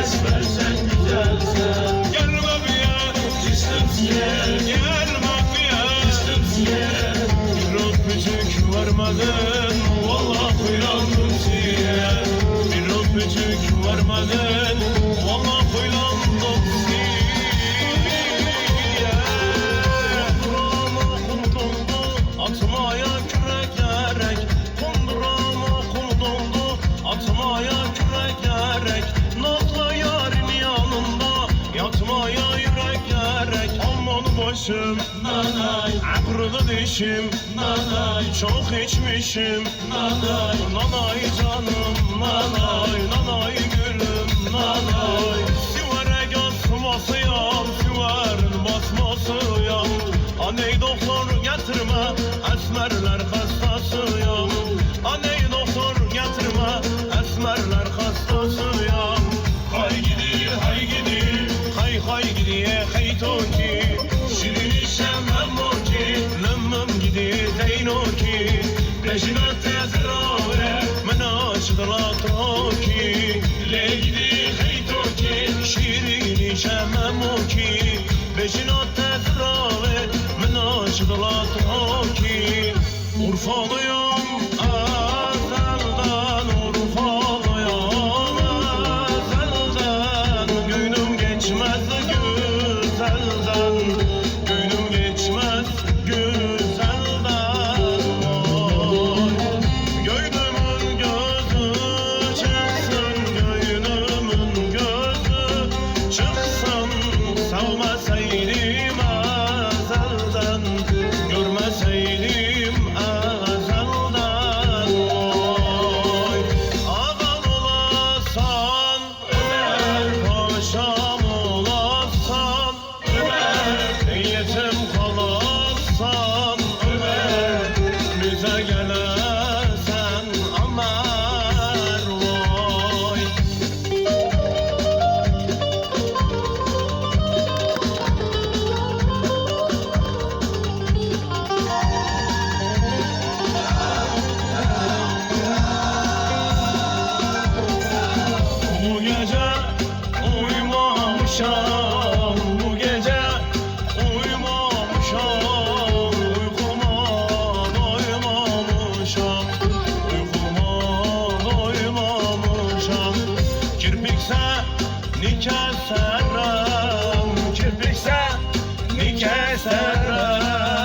Esmer sen Gel bebiye Düştüm siye Gel bebiye Düştüm siye Bir ot bücük vermedin Vallahi yandım siye Bir ot bücük vermedin Başım nanay. Akırdı dişim nanay. Çok içmişim. Nanay. Nanay canım. Nanay. Nanay gülüm. Nanay. Süvere basmasıyam Süverin basmasıyam Aney doktor Lemmem gidi zeynoki Peşine tezrave Men aşıdla toki Le gidi hay toki Şirin işem emmoki Peşine tezrave Men Yeah. Nikah serrem Kirpikse nikah serrem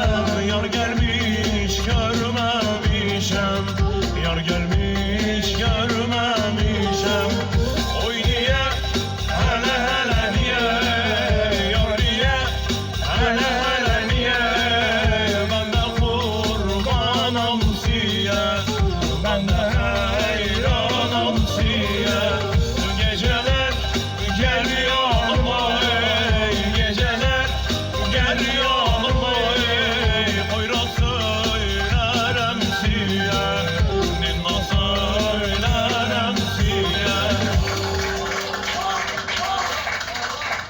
Yeah.